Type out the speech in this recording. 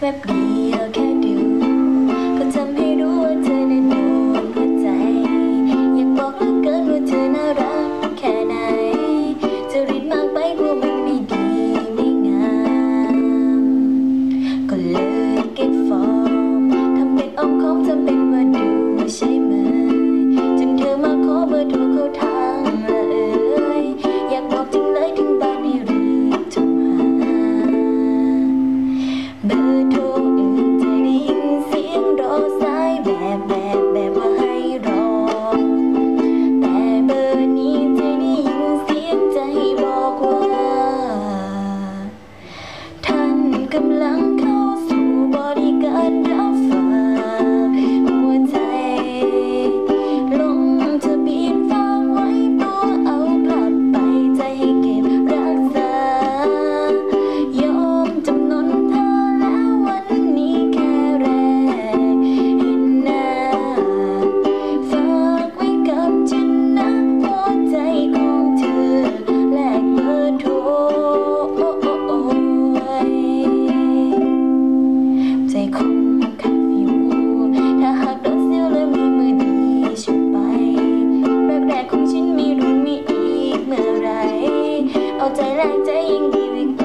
แวบดียวแค่ดู ก็ทำให้รู้ว่าเธอในดูหัวใจ อยากบอกเลืเกินว่าเธอน่ารักแค่ไหนจะริดมากไปกลั Boom. staying, giving.